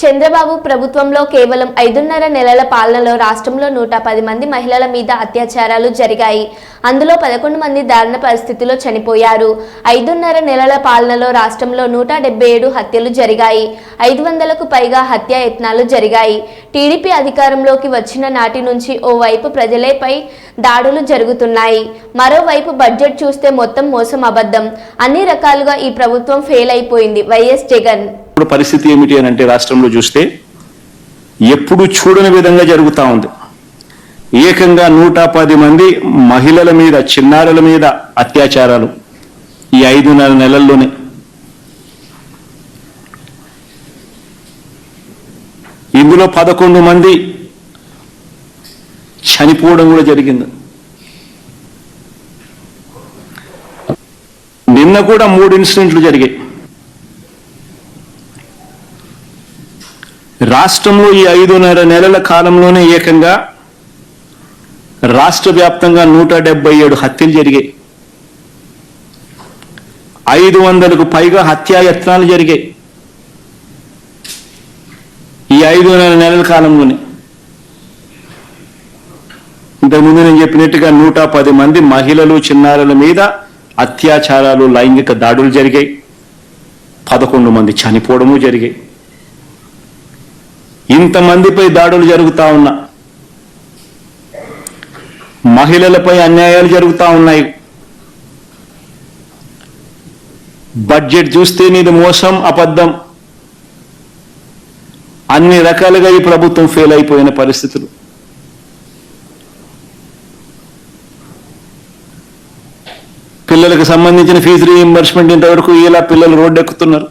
చంద్రబాబు ప్రభుత్వంలో కేవలం ఐదున్నర నెలల పాలనలో రాష్ట్రంలో నూట పది మంది మహిళల మీద అత్యాచారాలు జరిగాయి. అందులో పదకొండు మంది దారుణ పరిస్థితిలో చనిపోయారు. ఐదున్నర నెలల పాలనలో రాష్ట్రంలో నూట డెబ్బై ఏడు హత్యలు జరిగాయి. ఐదు వందలకు పైగా హత్యా యత్నాలు జరిగాయి. టీడీపీ అధికారంలోకి వచ్చిన నాటి నుంచి ఓవైపు ప్రజలపై దాడులు జరుగుతున్నాయి. మరోవైపు బడ్జెట్ చూస్తే మొత్తం మోసం అబద్ధం. అన్ని రకాలుగా ఈ ప్రభుత్వం ఫెయిల్ అయిపోయింది. వైఎస్ జగన్. ఇప్పుడు పరిస్థితి ఏమిటి అని అంటే రాష్ట్రంలో చూస్తే ఎప్పుడు చూడని విధంగా జరుగుతూ ఉంది. ఏకంగా నూట పది మంది మహిళల మీద చిన్నారుల మీద అత్యాచారాలు ఈ ఐదున్నర నెలల్లోనే. ఇందులో పదకొండు మంది చనిపోవడం కూడా జరిగింది. నిన్న కూడా మూడు ఇన్సిడెంట్లు జరిగాయి. రాష్ట్రంలో ఈ ఐదున్నర నెలల కాలంలోనే ఏకంగా రాష్ట్ర వ్యాప్తంగా నూట డెబ్బై ఏడు హత్యలు జరిగాయి. ఐదు వందలకు పైగా హత్యాయత్నాలు జరిగాయి. ఈ ఐదున్నర నెలల కాలంలోనే. ఇంతకుముందు నేను చెప్పినట్టుగా నూట పది మంది మహిళలు చిన్నారుల మీద అత్యాచారాలు లైంగిక దాడులు జరిగాయి. పదకొండు మంది చనిపోవడము జరిగాయి. ఇంతమందిపై దాడులు జరుగుతూ ఉన్నా. మహిళలపై అన్యాయాలు జరుగుతా ఉన్నాయి. బడ్జెట్ చూస్తే నీది మోసం అబద్ధం. అన్ని రకాలుగా ఈ ప్రభుత్వం ఫెయిల్ అయిపోయిన పరిస్థితులు. పిల్లలకు సంబంధించిన ఫీజు రీఎంబర్స్మెంట్ ఇంతవరకు ఇలా పిల్లలు రోడ్డు ఎక్కుతున్నారు